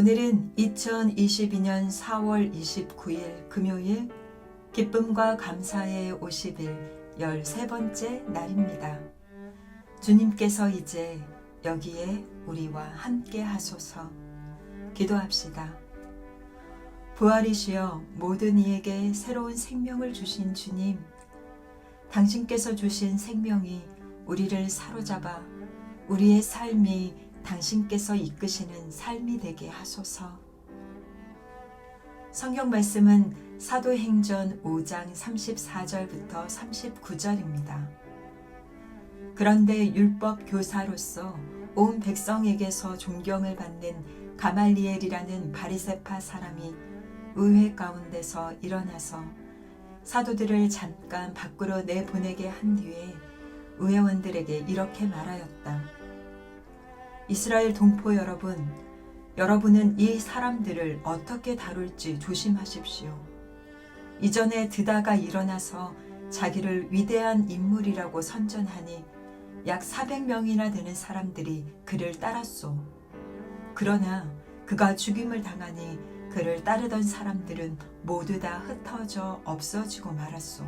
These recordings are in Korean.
2022년 4월 29일 금요일 기쁨과 감사의 50일 13번째 날입니다. 주님께서 이제 여기에 우리와 함께 하소서 기도합시다. 부활이시여 모든 이에게 새로운 생명을 주신 주님, 당신께서 주신 생명이 우리를 사로잡아 우리의 삶이 당신께서 이끄시는 삶이 되게 하소서. 성경 말씀은 사도행전 5장 34절부터 39절입니다. 그런데 율법 교사로서 온 백성에게서 존경을 받는 가말리엘이라는 바리세파 사람이 의회 가운데서 일어나서 사도들을 잠깐 밖으로 내보내게 한 뒤에 의회원들에게 이렇게 말하였다. 이스라엘 동포 여러분, 여러분은 이 사람들을 어떻게 다룰지 조심하십시오. 이전에 드다가 일어나서 자기를 위대한 인물이라고 선전하니 약 400명이나 되는 사람들이 그를 따랐소. 그러나 그가 죽임을 당하니 그를 따르던 사람들은 모두 다 흩어져 없어지고 말았소.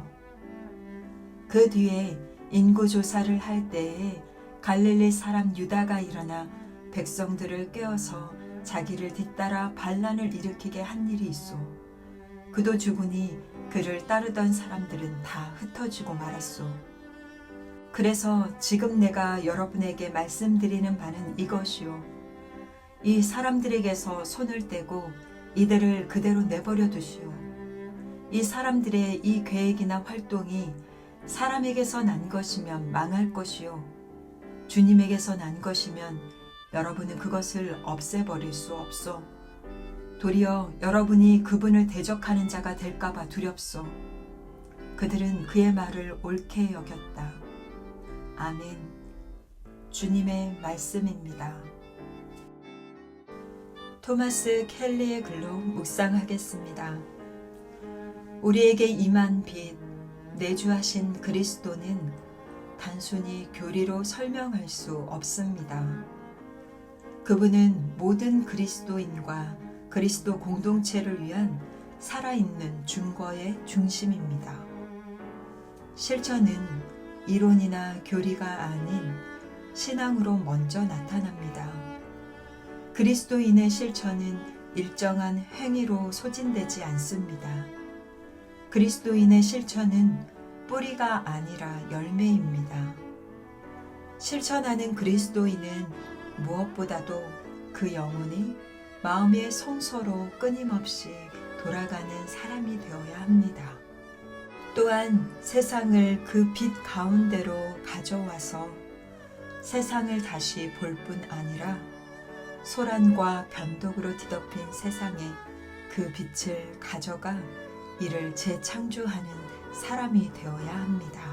그 뒤에 인구 조사를 할 때에 갈릴리 사람 유다가 일어나 백성들을 깨어서 자기를 뒤따라 반란을 일으키게 한 일이 있어. 그도 죽으니 그를 따르던 사람들은 다 흩어지고 말았소. 그래서 지금 내가 여러분에게 말씀드리는 바는 이것이요. 이 사람들에게서 손을 떼고 이들을 그대로 내버려 두시오. 이 사람들의 이 계획이나 활동이 사람에게서 난 것이면 망할 것이요. 주님에게서 난 것이면 여러분은 그것을 없애버릴 수 없소. 도리어 여러분이 그분을 대적하는 자가 될까봐 두렵소. 그들은 그의 말을 옳게 여겼다. 아멘. 주님의 말씀입니다. 토마스 켈리의 글로 묵상하겠습니다. 우리에게 임한 빛, 내주하신 그리스도는 단순히 교리로 설명할 수 없습니다. 그분은 모든 그리스도인과 그리스도 공동체를 위한 살아있는 증거의 중심입니다. 실천은 이론이나 교리가 아닌 신앙으로 먼저 나타납니다. 그리스도인의 실천은 일정한 행위로 소진되지 않습니다. 그리스도인의 실천은 뿌리가 아니라 열매입니다. 실천하는 그리스도인은 무엇보다도 그 영혼이 마음의 성소로 끊임없이 돌아가는 사람이 되어야 합니다. 또한 세상을 그 빛 가운데로 가져와서 세상을 다시 볼 뿐 아니라 소란과 변덕으로 뒤덮인 세상에 그 빛을 가져가 이를 재창조하는 사람이 되어야 합니다.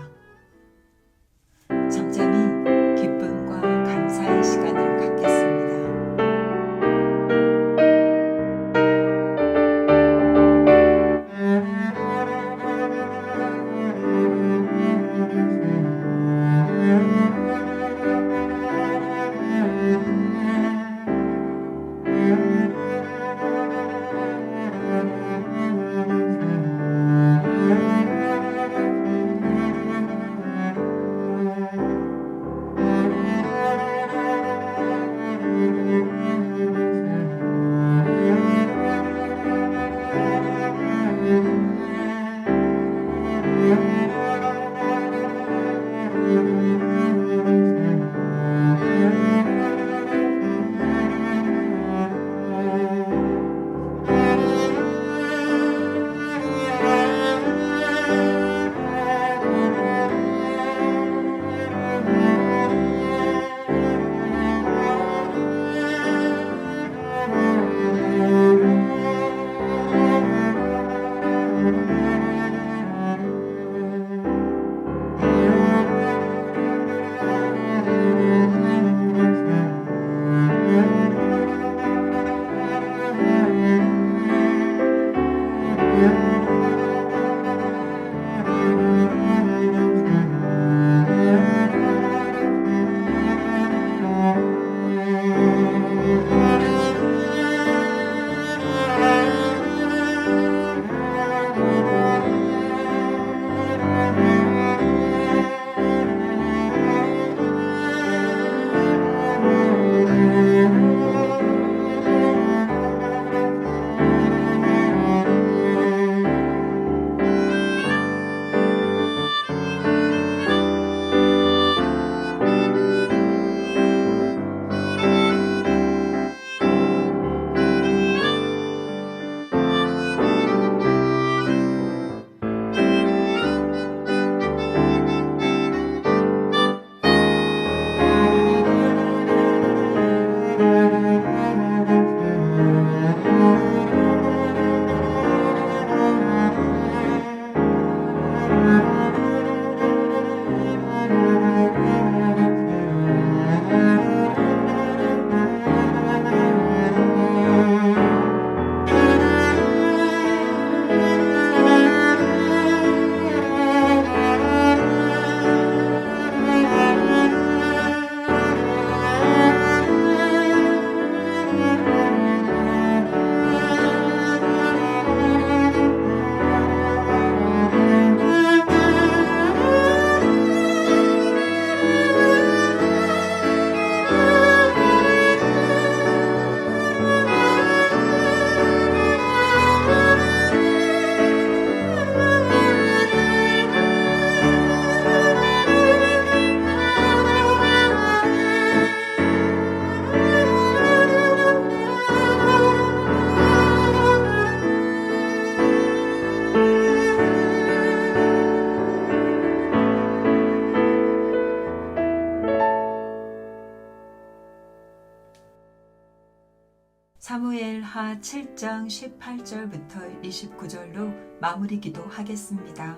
하 7장 18절부터 29절로 마무리 기도하겠습니다.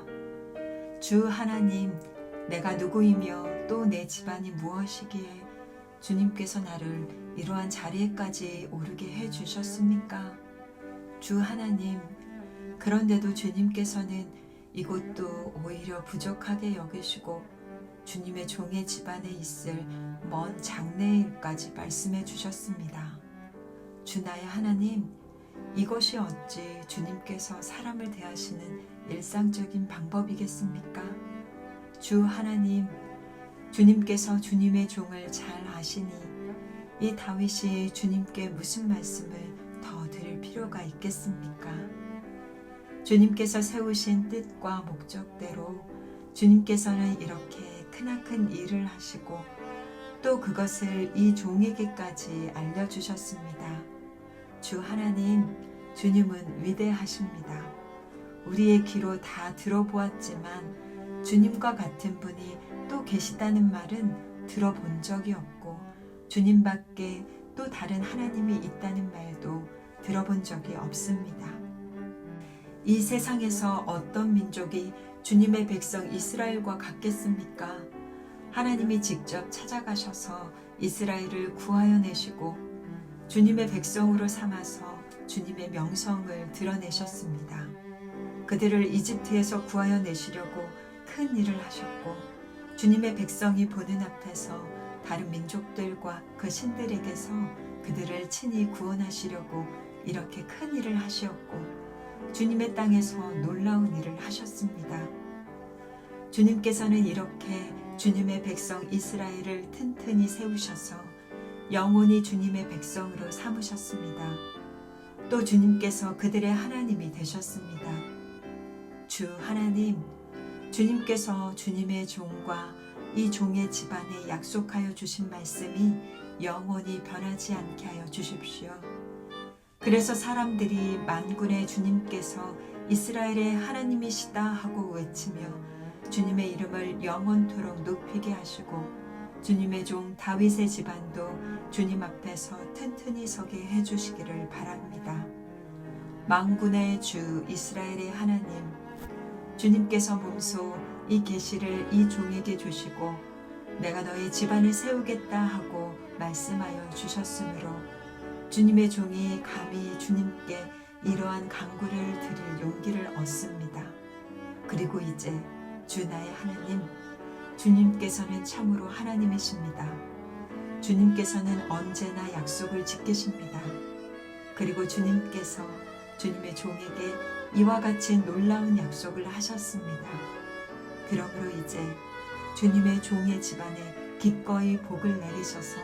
주 하나님, 내가 누구이며 또 내 집안이 무엇이기에 주님께서 나를 이러한 자리에까지 오르게 해 주셨습니까? 주 하나님, 그런데도 주님께서는 이곳도 오히려 부족하게 여기시고 주님의 종의 집안에 있을 먼 장래일까지 말씀해 주셨습니다. 주 나의 하나님, 이것이 어찌 주님께서 사람을 대하시는 일상적인 방법이겠습니까? 주 하나님, 주님께서 주님의 종을 잘 아시니 이 다윗이 주님께 무슨 말씀을 더 드릴 필요가 있겠습니까? 주님께서 세우신 뜻과 목적대로 주님께서는 이렇게 크나큰 일을 하시고 또 그것을 이 종에게까지 알려주셨습니다. 주 하나님, 주님은 위대하십니다. 우리의 귀로 다 들어보았지만 주님과 같은 분이 또 계시다는 말은 들어본 적이 없고 주님 밖에 또 다른 하나님이 있다는 말도 들어본 적이 없습니다. 이 세상에서 어떤 민족이 주님의 백성 이스라엘과 같겠습니까? 하나님이 직접 찾아가셔서 이스라엘을 구하여 내시고 주님의 백성으로 삼아서 주님의 명성을 드러내셨습니다. 그들을 이집트에서 구하여 내시려고 큰 일을 하셨고 주님의 백성이 보는 앞에서 다른 민족들과 그 신들에게서 그들을 친히 구원하시려고 이렇게 큰 일을 하시었고 주님의 땅에서 놀라운 일을 하셨습니다. 주님께서는 이렇게 주님의 백성 이스라엘을 튼튼히 세우셔서 영원히 주님의 백성으로 삼으셨습니다. 또 주님께서 그들의 하나님이 되셨습니다. 주 하나님, 주님께서 주님의 종과 이 종의 집안에 약속하여 주신 말씀이 영원히 변하지 않게 하여 주십시오. 그래서 사람들이 만군의 주님께서 이스라엘의 하나님이시다 하고 외치며 주님의 이름을 영원토록 높이게 하시고 주님의 종 다윗의 집안도 주님 앞에서 튼튼히 서게 해주시기를 바랍니다. 만군의 주 이스라엘의 하나님, 주님께서 몸소 이 계시를 이 종에게 주시고 내가 너의 집안을 세우겠다 하고 말씀하여 주셨으므로 주님의 종이 감히 주님께 이러한 강구를 드릴 용기를 얻습니다. 그리고 이제 주 나의 하나님, 주님께서는 참으로 하나님이십니다. 주님께서는 언제나 약속을 지키십니다. 그리고 주님께서 주님의 종에게 이와 같이 놀라운 약속을 하셨습니다. 그러므로 이제 주님의 종의 집안에 기꺼이 복을 내리셔서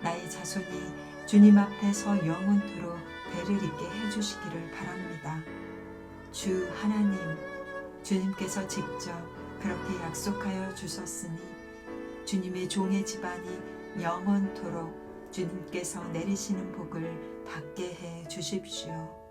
나의 자손이 주님 앞에서 영원토록 배를 잇게 해주시기를 바랍니다. 주 하나님, 주님께서 직접 그렇게 약속하여 주셨으니 주님의 종의 집안이 영원토록 주님께서 내리시는 복을 받게 해 주십시오.